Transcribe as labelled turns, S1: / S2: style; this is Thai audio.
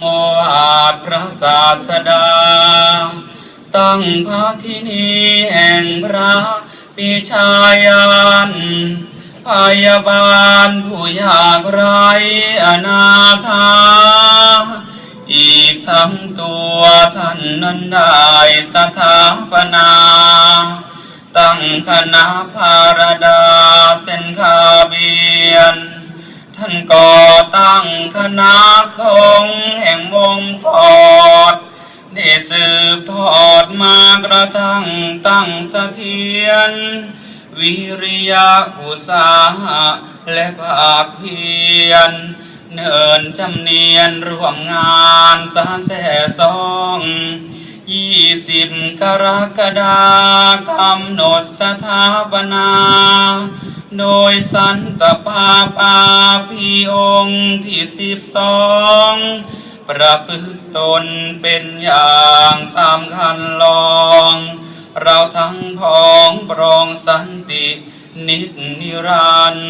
S1: โมอาจพระศาสดา ตั้งภาคินีแห่งพระปิชายันพยาบาลผู้ยากไร้อนาถาอีกทั้งตัวท่านนั้นได้สถาปนา ตั้งคณะภารดาเส้นคาเบียน ท่านก่อตั้งคณะสงฆ์แห่งวงฟอดได้สืบทอดมากระทั่งตั้งเสถียรวิริยะอุตสาหะและภาคเพียรเนินจำเนียนร่วมงานสารแส่ซองยี่สิบกรกฎากำหนดสถาปนา โดยสันตปาปาพีองค์ที่สิบสองประพฤติตนเป็นอย่างตามคันลอง เราทั้งพ้องปรองสันตินิจนิรันดร์